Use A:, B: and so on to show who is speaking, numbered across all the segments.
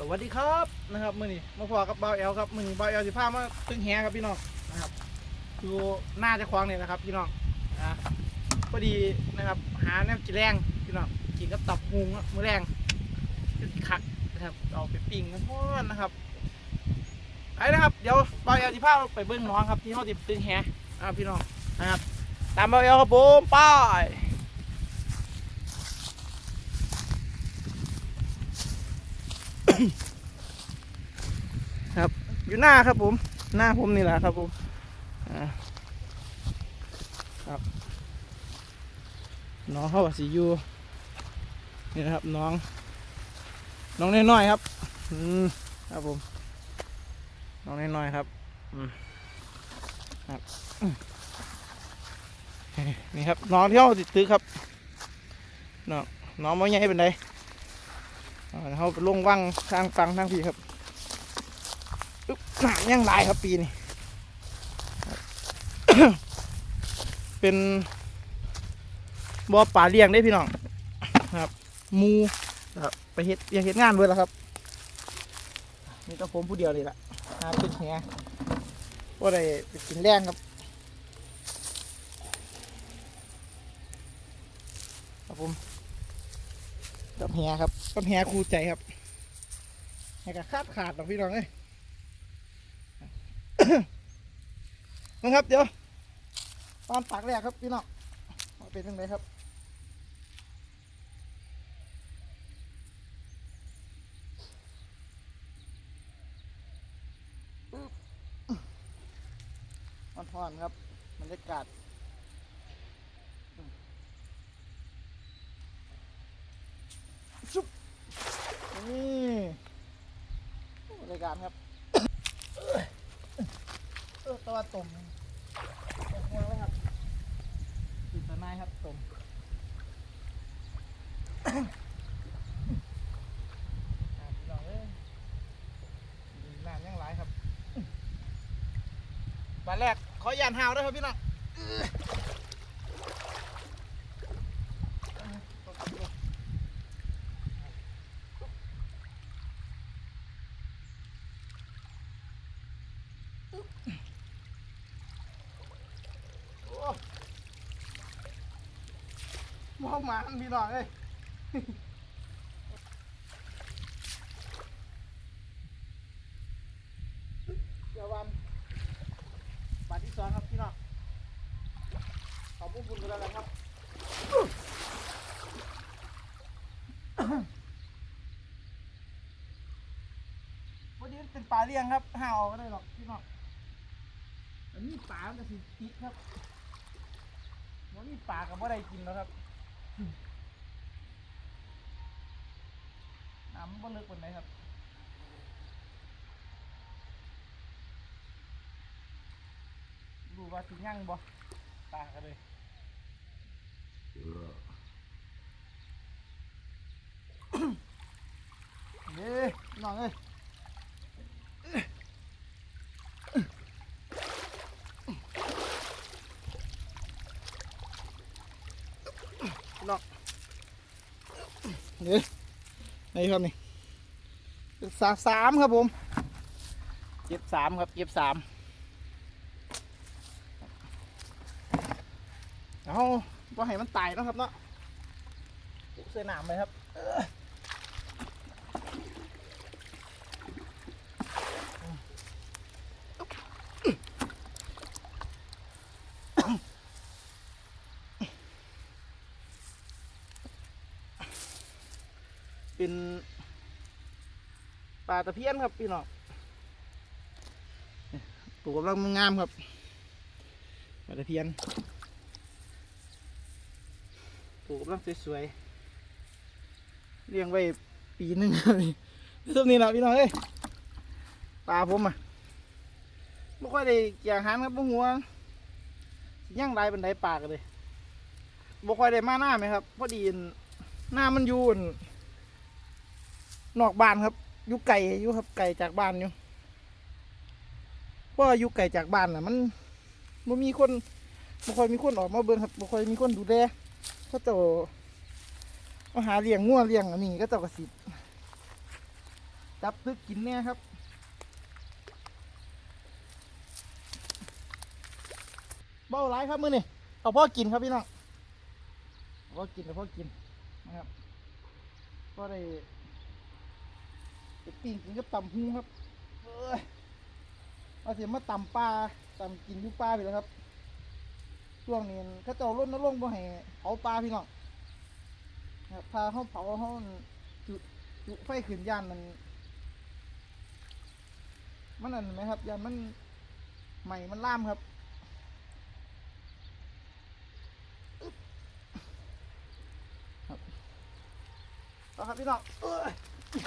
A: สวัสดีครับนะครับมื่อนี้มาพอกับบ่าวแอลครับมื่อนี้บ่าวแอลสิพามาตึงแหครับพี่น้องนะครับอยู่หน้าจะคลองเนี่ยนะครับพี่น้องนะพอดีนะครับหาแนวกินแรงพี่น้องกินกับตับหุงมือแรงคักนะครับเอาไปปิ้งกันพอดนะครับไอ้นะครับเดี๋ยวบ่าวแอลสิพาไปเบิ้งน้องครับที่เขาติดตึงแหนะครับพี่น้องนะครับตามบ่าวแอลครับผมไปาย ครับ อยู่หน้าครับผม หน้าผมนี่แหละครับผมครับน้องเขาว่าสีอยู่นี่นะครับน้อง น้องน้อยๆครับ อืมครับผม น้องน้อยๆครับ อืมครับนี่ครับน้องที่เขาติดตื้อครับน้องน้องไม่ใหญ่เป็นไรเขาไปลงว่างทางฟังทางพี่ครับ หนามยังลายครับปีนี้เป็นบ่อป่าเลี้ยงได้พี่น้องครับมูครับไปเฮ็ดอยากเฮ็ดงานเว้ยแล้วครับนี่ก็ผมผู้เดียวเลยล่ะหาตึกแหว่าได้ไปกินแรงครับครับผมกับแหครับกับแหคู่ใจครับแหกขาดขาดหรอกพี่น้องเอ้ย นะครับ เดี๋ยว ตอนตักแรกครับพี่น้องเป็นยังไงครับมันทอนครับบรรยากาศชุบนี่บรรยากาศครับ เออตัวตุ่มตกมาแล้วครับติดตะไนายครับตุ่มอ่าพี่น้องเอ้ยดีน้ำยังหลายครับ บานแรกขอยานหาวด้วยครับพี่น้องมองมาพี่น้องเอ้ย เดี๋ยววันบาทที่สองครับพี่น้องขอบคุณกันแล้วกันครับ วันนี้ เป็นปลาเลี้ยงครับห่าออกก็ได้หรอกพี่น้องอันนี้ปลามันจะสิติดครับวันนี้ปลากับว่าได้กินแล้วครับน้ำมันบ่ลึกปานไหนครับดูว่าสิยั่งบ่ตากันเลยเด้น้องเอ้ย น้องนี่นี่ครับนี่สามสามครับผมเย็บสามครับเย็บสามเอาว่าให้มันตายเนาะครับเนาะเสื้อหนามเลยครับ เป็นปลาตะเพียนครับพี่น้องตัวกำลังงามครับปลาตะเพียนปลูกกำลังสวยๆเลี้ยงไว้ปีหนึงนี่ต้นนี้แหละพี่น้องเอ้ยปลาผมอะไม่ค่อยได้เกี่ยงหันครับพวกหัวย่างไรเป็นไดปากเลยบ่ค่อยได้มาหน้าไหมครับ พอดีหน้ามันยุ่น นอกบ้านครับอยู่ไก่อยู่ครับไก่จากบ้านอยู่เพราะว่าอยู่ไก่จากบ้านน่ะ มันบ่มีคนบ่ค่อยมีคนออกมาเบิ่งครับบ่ค่อยมีคนดูแลก็เจ้าเอาหาเลี้ยงงัวเลี้ยงอันนี้ก็เจ้ากระสิบจับซึกกินเนี่ยครับเบ้าหลายครับมือนี่เอาพ่อกินครับพี่น้องเอาพ่อกินเอาพ่อกินนะครับก็ได้ ไปปิ้งกินกับตำหูครับเอ้ยเอาเสียมาตำปลาตำกินยุปลาไปแล้วครับช่วงนี้เขาเจ้าล้นนลงบ่ให้เผาปลาพี่น้องครับถ้าเขาเผาเขาจุจุไฟขึ้นย่านมันมันนั่นไหมครับย่านมันใหม่มันล่ามครับเอาครับพี่น้องเอ้ย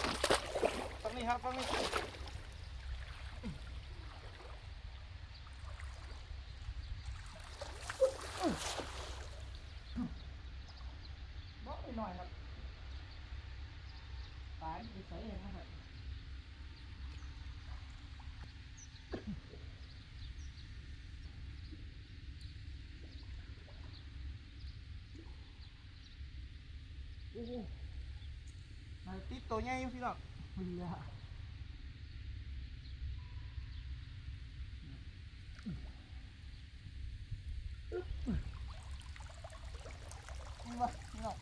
A: ฟัง นี่ครับฟังนี่บอกไปหน่อยครับตายไปใส่เองนะครับโอ้โหมาติดตัวใหญ่อยู่พี่น้องเฮ้ยอะนี่วะพี่น้อง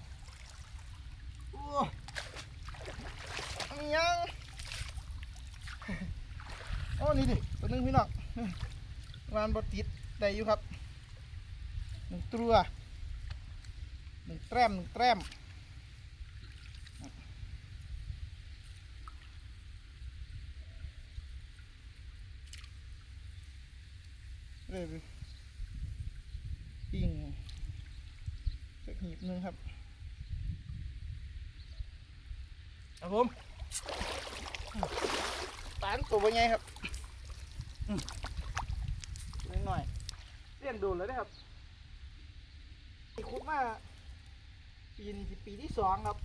A: โอ้มียังโอ้นี่ดิตัวหนึงพี่น้อง วานบดติดได้อยู่ครับหนึ่งตัวหนึ่งแต้มหนึ่งแต้มเลยไปปิ้งสักหีบหนึงครับครับผมปานตัวเป็นไงครับอืมนิดหน่อย เลี้ยงโดนะครับอีคุดมาปีนี้สิปีที่สองครับ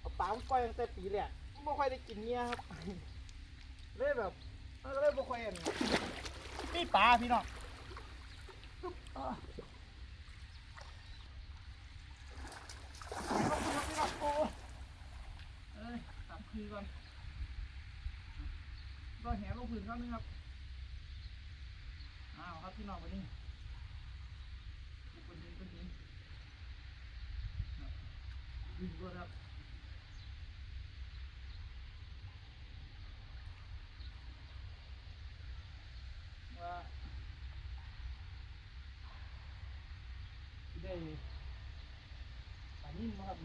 A: เอาปลาผมปล่อยตั้งแต่ปีแรกไม่ค่อยได้กินเนี่ยครับเลยแบบเลยไม่ค่อยเห็นนี่ปลาพี่น้องปึ๊บอ่าไหลงพื้นครับพี่น้องโอ้ยเอ้ยตับคืนก่อนก็แหลงพื้นครับนึงครับ อ้าครับพี่น้องวันนี้คนดินคนนครับดินด้วยครับว่าได้ปานิ่มครับ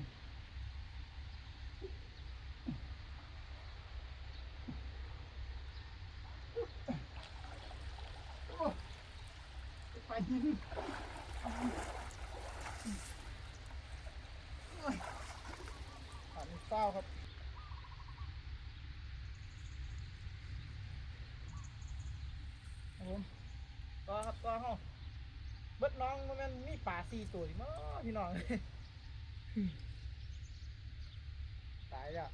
A: โอ้ ปลานิ่านเศร้าครับครับผมต่อครับต่อห้องเบิดน้องมันมีป่าสี่ตัวนี่มั้งพี่น้องตายแล้ว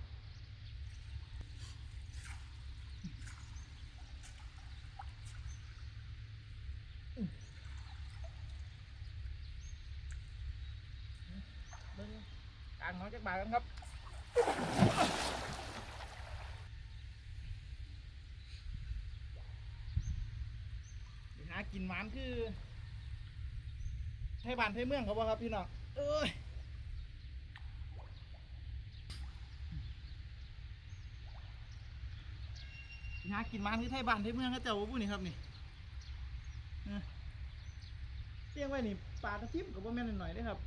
A: เบิ่ง กลางน้องจักบาทกันครับหากินหวานคือไทยบ้านไทยเมืองเขาบ่ครับพี่น้องเอ้ยไปหากินหวานคือไทยบ้านไทยเมืองเขาเจ้าบ่พูดนี่ครับนี่เลี้ยงไว้นี่ปลาตะทิมกับบ่แม่นหน่อยๆด้ครับ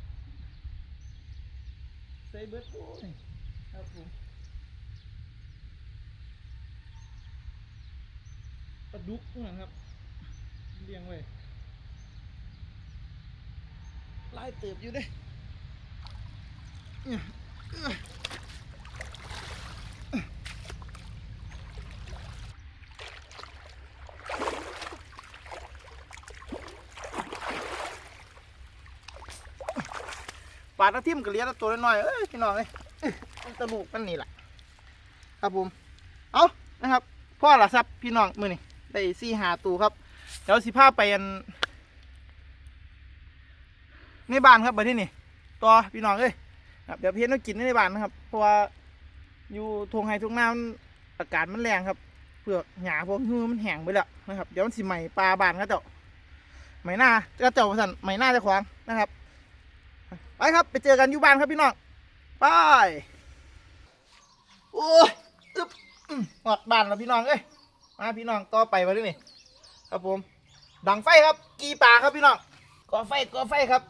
A: ใส่เบิดโอ้ยครับผมปลาดุกนะครับเลี้ยงไว้ไล่เติบอยู่เด้เนี่ยเอื้อ ปลาตะทิมก็เลี้ยตัวน้อยๆเอ้ยพี่น้องเอ้ยเอ้ยมันสนุกมันนี่แหละครับผมเอานะครับพ่อละครับพี่น้องมือนี่ได้สี่หาตูครับเดี๋ยวสิพาไปอันในบ้านครับไปที่นี่ต่อพี่น้องเอ้ยครับเดี๋ยวเพี่น้องกินในบ้านนะครับ เพราะว่าอยู่ทงไฮทงน้ำอากาศมันแรงครับเปลือกหญ้าพวกนี้มันแห้งไปแล้วนะครับ เดี๋ยวมันสิใหม่ปลาบานก็เจ้าไหมหน้าก็เจ้าสันไหมหน้าจะขวางนะครับ ไปครับไปเจอกันอยู่บ้านครับพี่น้องไปโอ้ยอึ๊บอื้อหอดบ้านแล้วพี่น้องเอ้ยมาพี่น้องต่อไปมาด้วยนี่ครับผม ดังไฟครับ กีปลาครับพี่น้องก่อไฟก่อไฟครับ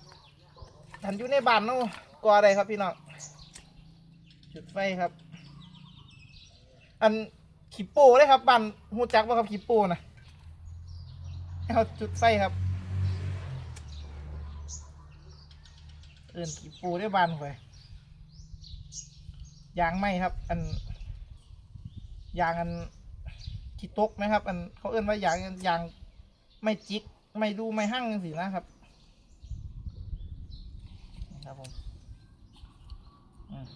A: ทันอยู่ในบ้านเนาะก่ออะไรครับพี่น้องจุดไฟครับ อันขีโป้เลยครับบ้านหูจักว่าครับขีโป้นะเขาจุดไฟครับ เอิ นปูได้บานไปยางไหมครับ อันยางอันขีตกนะครับ อันเขาเอื้นว่ายางยางไม่จิก ไม่ดูไม่หั่งสินะครับ ครับผมอืม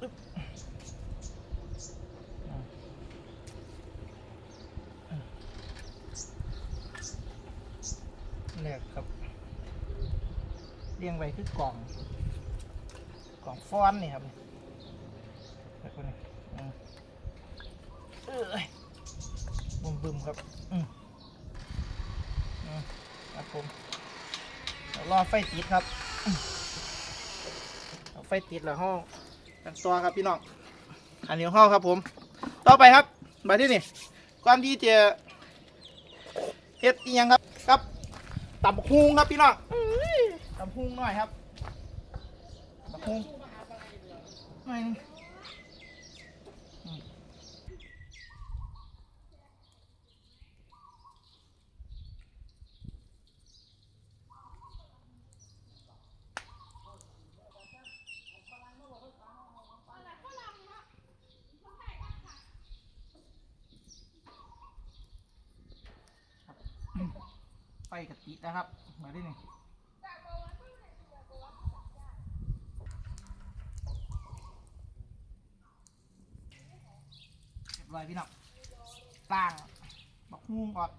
A: อึ๊บอ่าอืม แรกครับ เรียงไว้คือกล่อง กล่องฟอนนี่ครับนี่แบบนี้เอ้ยบึมบึมครับ อืมอืมครับผมเดี๋ยวรอไฟติดครับเอาไฟติดแล้วห้องกันตัวครับพี่น้อง อันนี้ห้องครับผม ต่อไปครับมาที่นี่ก่อนที่จะเฮ็ดอีหยังครับ ตำบักฮุงครับพี่น้องตำบักฮุงหน่อยครับตำบักฮุงหน่อย กะทินะครับ มาได้หนึ่งเรียบร้อยพี่น้องล่างบักฮุงออก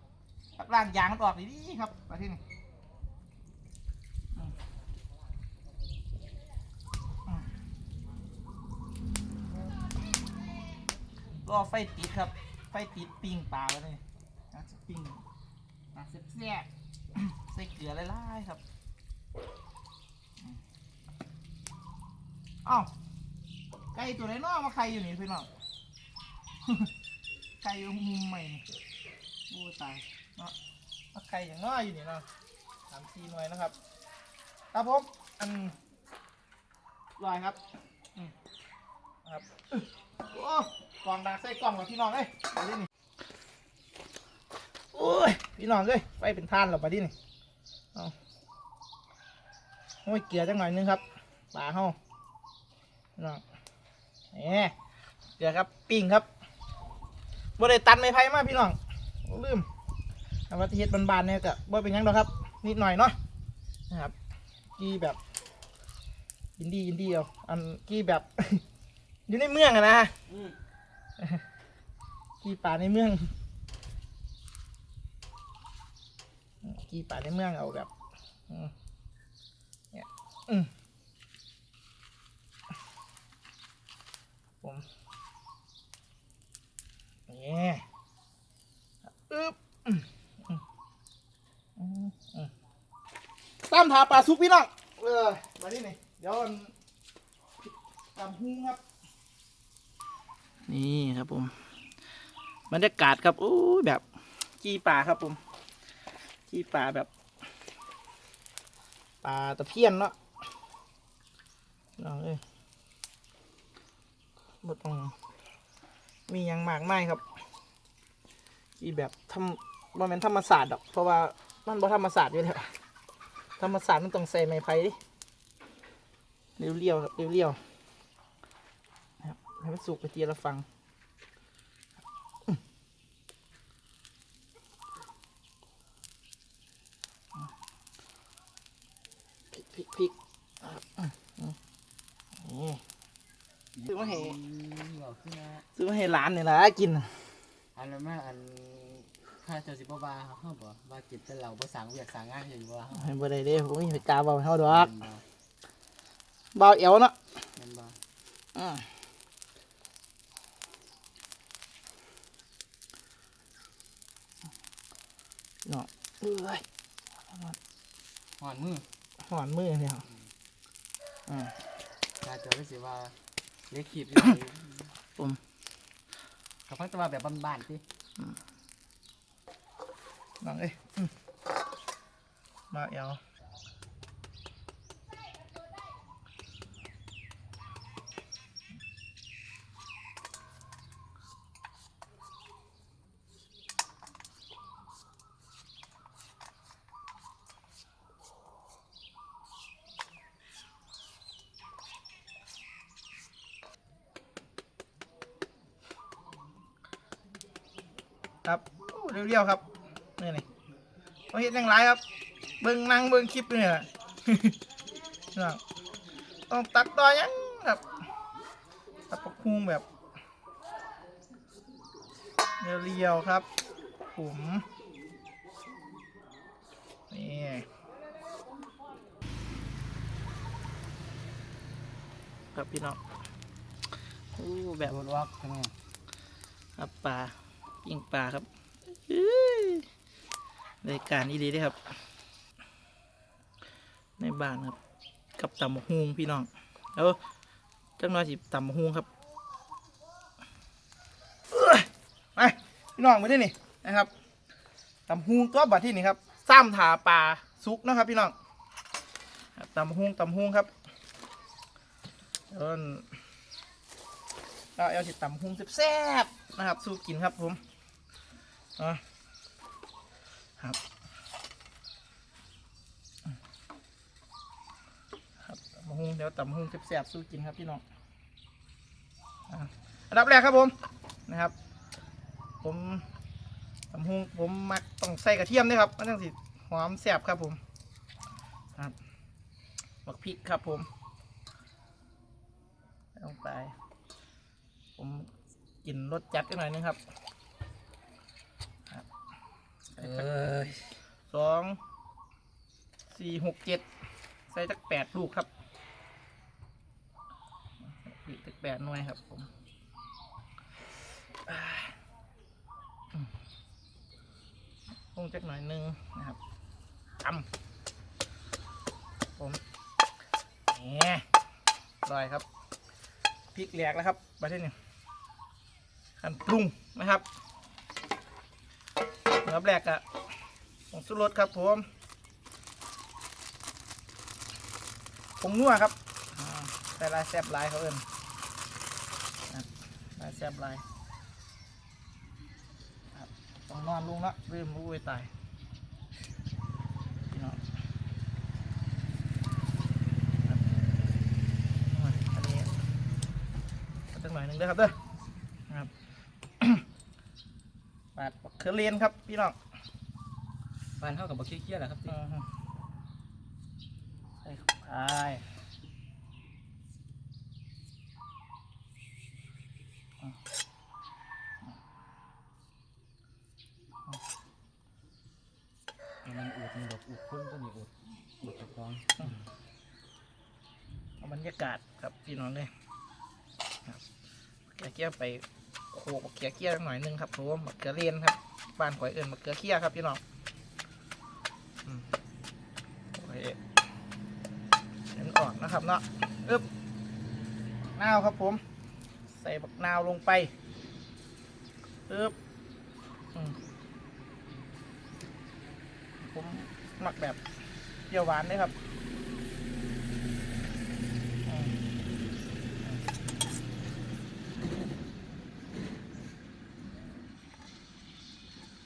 A: ครับล่างยางมันออกดีๆครับมาที่นี่อืมอืมรอไฟติดครับ ไฟติดปิ้งปลาไว้เลยนะจะปิ้งอะเสียบเสียบ ใส่เกลือไล่ๆครับเอ้าวไก่ตัวไหนน้อมาไข่อยู่นี่พี่น้องไก่อยู่มุมใหม่นี่โอ้ตายเนาะมาไข่อย่างน้อยอยู่นี่เนาะสามสี่หน่วยนะครับครับผมอันลอยครับอืมครับโอ้กล่องดักใส่กล่องกับพี่น้องเอ้ยไปดินี่โอ้ยพี่น้องเอ้ยไฟเป็นท่านเราไปดินี่ โอ้ยเกลือจังหน่อยนึงครับปลาเฮาพี่น้องแหมเกลือครับปิ้งครับบ่ได้ตันไม่ไผ่มาพี่น้องโอ้ลืมทำวัตถุเฮ็ดบานๆเนี่ยก็บ่เป็นหยังดอกครับ นิดหน่อยเนาะนะครับกี้แบบยินดียินดีเอาอันกี้แบบ อยู่ในเมืองอะนะ
B: อืม
A: กี้ป่าในเมืองกี่ป่าในเมืองเอาแบบอืมเนี่ยอืม ผมนี่อึ๊บอืมอืมอืมอืมตามถาปลาซุกพี่น้องเออมาที่นี่เดี๋ยวอันตำหุ้งครับ นี่ครับผมบรรยากาศครับโอ้ยแบบกี้ป่าครับผมที่ปลาแบบปลาตะเพียนเนาะ น้องเอ้ยบดตรงมีอย่างมากไม่ครับที่แบบทำมันเป็นธรรมศาสตร์ดอก เพราะว่ามันบอธรรมศาสตร์อยู่แล้วธรรมศาสตร์มันต้องใส่ไม้ไผ่ดิเรียวเรียวๆครับเรียวๆครับให้มันสุกไปทีละฟัง พริกพริกพริกนะครับอืมอืมนี่ซื้อมาให้
B: บอกขึ้นนะ
A: ซื้อมาให้ร้านนี่แหละกิน
B: อันนั้นมาอันข้าเจ้าสิบ่บาเขาเขาบอกว่าจิตเป็นเราภาษาเวียดสางงานอยู่บ่
A: ให้บ่ได้เด้ผมมีไปกล้าเบาให้เฮาดอกเบาวเอวเนาะ
B: แม่นบ่
A: อืมเนาะเอ้ย
B: หอนมือ
A: หอนมือเนี่ยอืม
B: ถ้าเจอได้สิว่าเล็กขีบอยู่
A: ผม
B: กับพักแตว่าแบบบ้านๆสิ
A: น้องเอ้ยอืมเบาวเอว เรียวๆครับนี่นี่เราเห็นยังไรครับ เบิ่งนั่งเบิ่งคลิปเนี่ยนะต้องตัดต่อยังครับตัดปกพุงแบบเรียวๆครับผมนี่ครับพี่น้องโอ้แบบ
B: โดนวักใช่ไหม
A: ครับปลาปิ้งปลาครับ รายการนี้ดีเลยครับ ในบ้านครับ กับตำบักฮุงพี่น้องแล้วจังน้อยสิตำบักฮุงครับไปพี่น้องมาที่นี่นะครับตำบักฮุงตัวบัดที่นี่ครับซ้ำถาปลาซุกนะครับ พี่น้องตับตำบักฮุงตำบักฮุงครับเอิ้นก็เอาสิตำหงแซ่บๆนะครับ สู้กินครับผม อะครับครับตำหุงเดี๋ยวตำหุงแซ่บๆสู้กินครับพี่น้องอันดับแรกครับผมนะครับ ผมตำหุงผมมักต้องใส่กระเทียมด้วยครับมันจังสิหอมแซ่บครับผมครับบักพริกครับผมลงไป ผมกินรสจัดกันหน่อยนึงครับ
B: เอ้ย
A: สองสี่หกเจ็ดใส่สักแปดลูกครับอีกสักแปดหน่วยครับผมอ่งจักหน่อยนึงนะครับทำผมแหมอร่อยครับพริกแหลกแล้วครับมาที่นี่ขั้นปรุงนะครับ อันดับแรกอะผงสุรสครับผมผงนัวครับอ่าใส่ลายแซบลายเขาเอินอะลายแซบลายต้องนอนลงละลืมรู้ไปตายอันนี้สักหน่อยหนึ่งเด้อครับเด้อครับ ปาดบักเขือเลียนครับพี่น้อง
B: บ้านเท่ากับบักเคี้ยวๆแหละครับสิ
A: อือฮึใส่เข้าไป
B: มันอุดมันแบบอุดคนก็มีอุดอุดตะกอง
A: เอาบรรยากาศครับพี่น้องเลยครับเกลือเกี้ยวไป โขกบักเขือเกี้ยวหน่อยหนึงครับผมบักเขือเลียนครับบ้านข่อยเอิญบักเขือเขี้ยครับพี่น้องอืมโอเคเห็นออกนะครับเนาะอึ๊บนาวครับผม ใส่บักนาวลงไปอึ๊บอืมผมหมักแบบเปรี้ยวหวานเลยครับอืม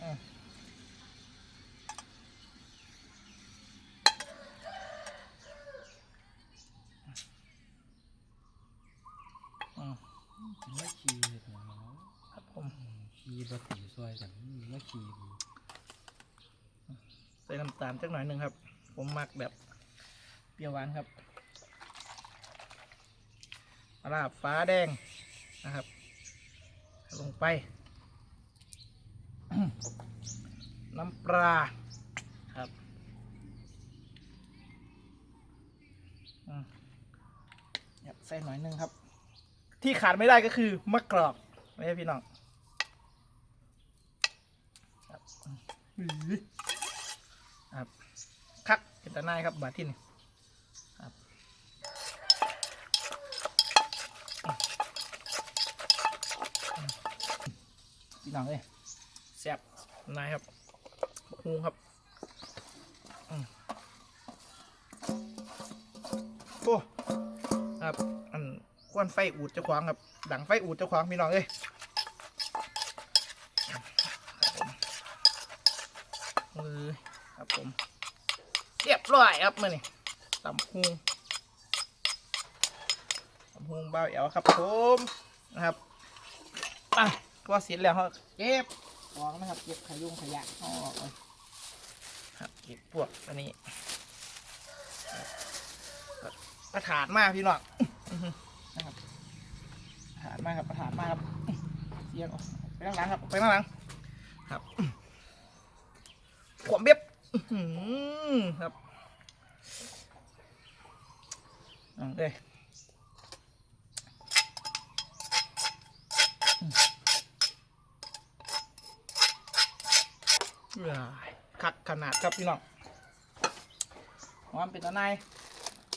A: อืมอืม
B: ไม่ขี่เลยเนาะ
A: ครับผม
B: ขี่บะตีซอยกันไม่ขี่ดี
A: ใส่น้ำตาล จักหน่อยหนึ่งครับ ผมหมักแบบเปรี้ยวหวานครับปลาฟ้าแดงนะครับ ลงไป น้ำปลาครับอืมครับใส่หน่อยหนึงครับ ที่ขาดไม่ได้ก็คือมะกรอกไม่ใช่พี่น้องครับอื้อครับคัก เป็นตาหน้ายครับบาทที่นี่ครับพี่น้องเอ้ยแซ่บนายครับฮูครับโอ้ครับอันควนไฟอูดเจ้าของครับดังไฟอูดเจ้าของพี่น้องเอ้ยครับผมมือครับผมเรียบร้อยครับมื่อนี่ตำพุงตำพุงเบาเอวครับผมนะครับอะก็เสร็จแล้วเขาเก็บของนะครับเก็บขยุงขยะเอาออกเลยครับเก็บพวกอันนี้ครับประถานมากพี่น้องนะครับประถานมากครับประถานมากครับเสียงออกไปข้างหลังครับไปข้างหลังครับขวมเบียบอื้อหือครับ เอาเลยอืมว้ายคักขนาดครับพี่น้องหอมเป็นตะไนาย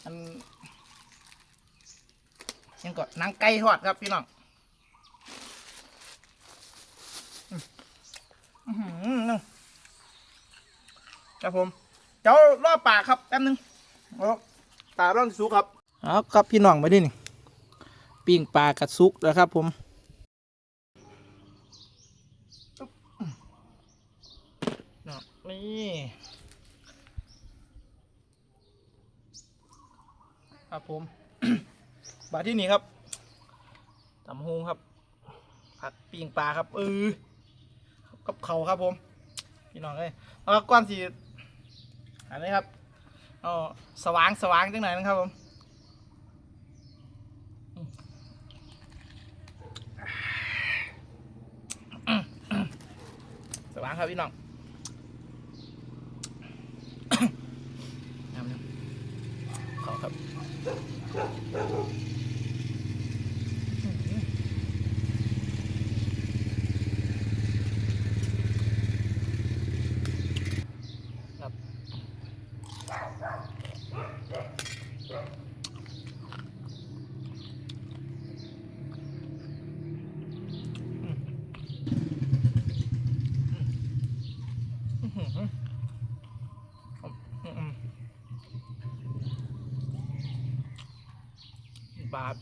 A: อันยังก็นังไก่ทอดครับพี่น้องอืมนึงครับผม เจ้ารอบปากครับแป๊บนึงเอาปลาร่องสุกครับ เอาครับพี่น้องมาดินี่ปิ้งปลากระซุกแล้วครับผมนี่ครับผม บาที่นี่ครับตำฮงครับ ผัดปีงปลาครับเออกับเขาครับผม พี่น้องเอ้ยแล้วก็ก้อนสีอันนี้ครับเอสว่างสว่างจังหนนะครับผมสว่าง ครับพี่น้อง น้ำหนึ่งเขาครับ ครับอื้อหืออืมอืมบาท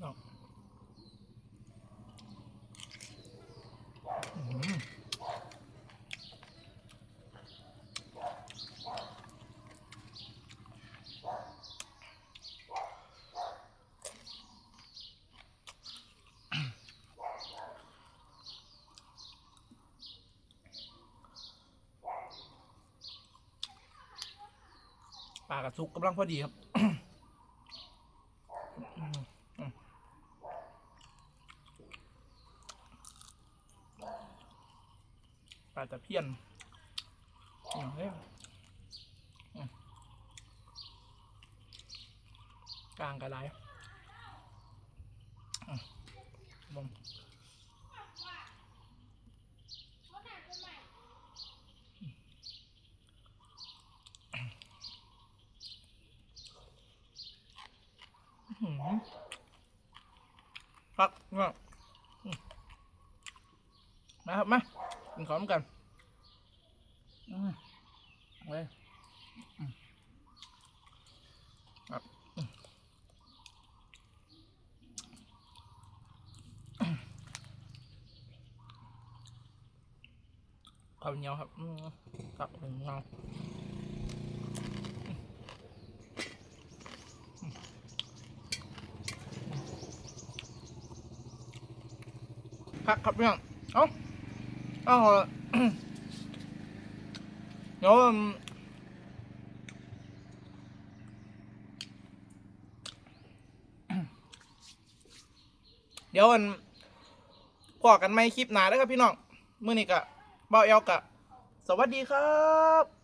A: เนาะอื้อหือป ลากระซุกกำลังพอดีครับปลาตะเพียน เว้ยข้บเหนียวครับขับหนึ่งเงาพักขับเพื่ยนเอ้าเอ้า เดี๋ยวมเดี๋ยวมันพอกันไม่คลิปหนาแล้วครับพี่น้องเมื่อนี้กะเบาเอลกะ สวัสดีครับ